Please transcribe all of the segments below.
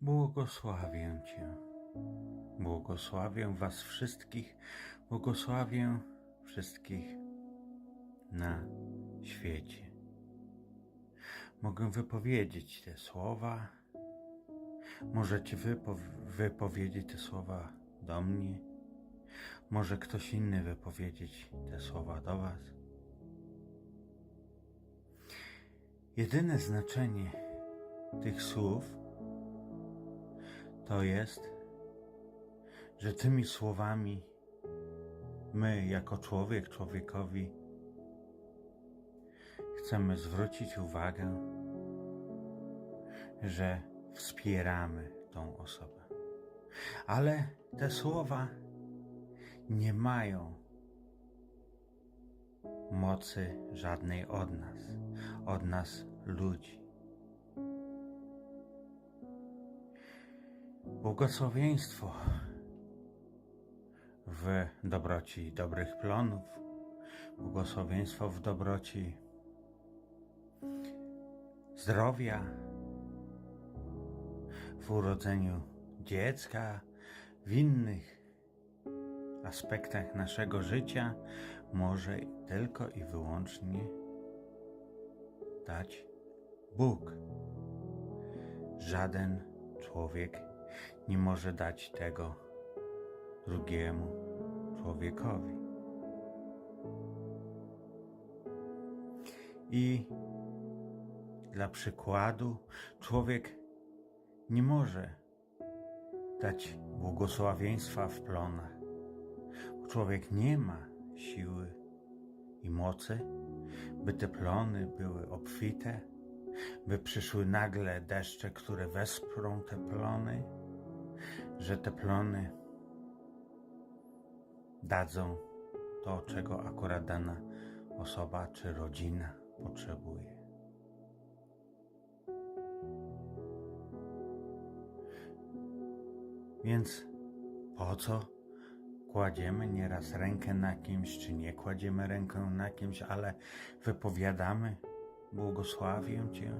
Błogosławię Cię. Błogosławię Was wszystkich. Błogosławię wszystkich na świecie. Mogę wypowiedzieć te słowa. Możecie wypo wypowiedzieć te słowa do mnie. Może ktoś inny wypowiedzieć te słowa do Was. Jedyne znaczenie tych słów to jest, że tymi słowami my, jako człowiek, człowiekowi, chcemy zwrócić uwagę, że wspieramy tą osobę. Ale te słowa nie mają mocy żadnej od nas, od nas ludzi. Błogosławieństwo. W dobroci dobrych plonów, błogosławieństwo w dobroci zdrowia, w urodzeniu dziecka, w innych aspektach naszego życia może tylko i wyłącznie dać Bóg. Żaden człowiek nie może dać tego drugiemu człowiekowi. I dla przykładu, człowiek nie może dać błogosławieństwa w plonach. Człowiek nie ma siły i mocy, by te plony były obfite, by przyszły nagle deszcze, które wesprą te plony, że te plony dadzą to, czego akurat dana osoba czy rodzina potrzebuje. Więc po co kładziemy nieraz rękę na kimś, czy nie kładziemy rękę na kimś, ale wypowiadamy błogosławię Cię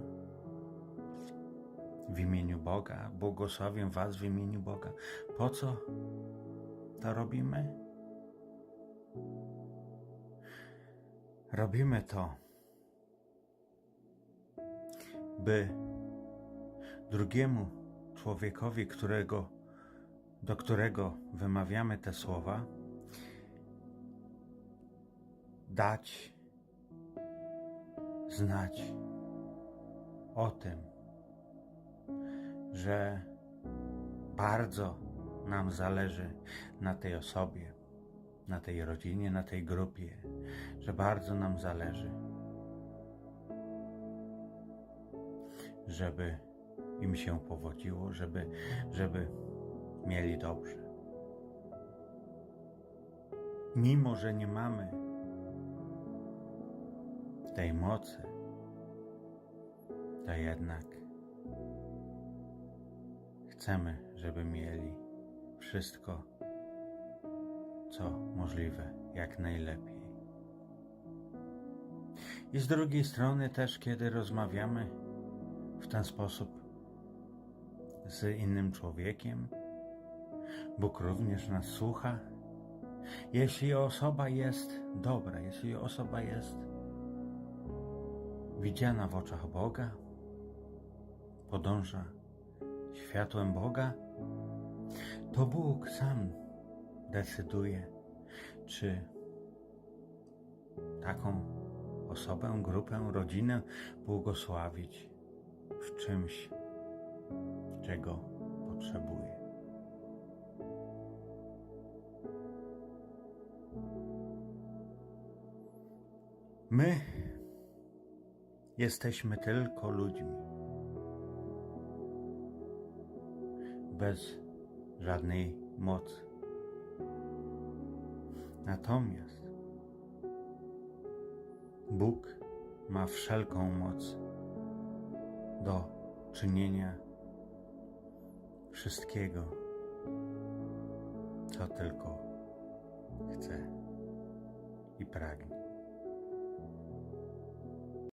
w imieniu Boga, błogosławię Was w imieniu Boga. Po co to robimy? Robimy to, by drugiemu człowiekowi, którego, do którego wymawiamy te słowa, dać znać o tym, że bardzo nam zależy na tej osobie, na tej rodzinie, na tej grupie, że bardzo nam zależy, żeby im się powodziło, żeby, żeby mieli dobrze. Mimo, że nie mamy tej mocy, to jednak chcemy, żeby mieli wszystko, co możliwe, jak najlepiej. I z drugiej strony też, kiedy rozmawiamy w ten sposób z innym człowiekiem, Bóg również nas słucha. Jeśli osoba jest dobra, jeśli osoba jest widziana w oczach Boga, podąża światłem Boga, to Bóg sam decyduje, czy taką osobę, grupę, rodzinę błogosławić w czymś, czego potrzebuje. My jesteśmy tylko ludźmi. Bez żadnej mocy. Natomiast Bóg ma wszelką moc do czynienia wszystkiego, co tylko chce i pragnie.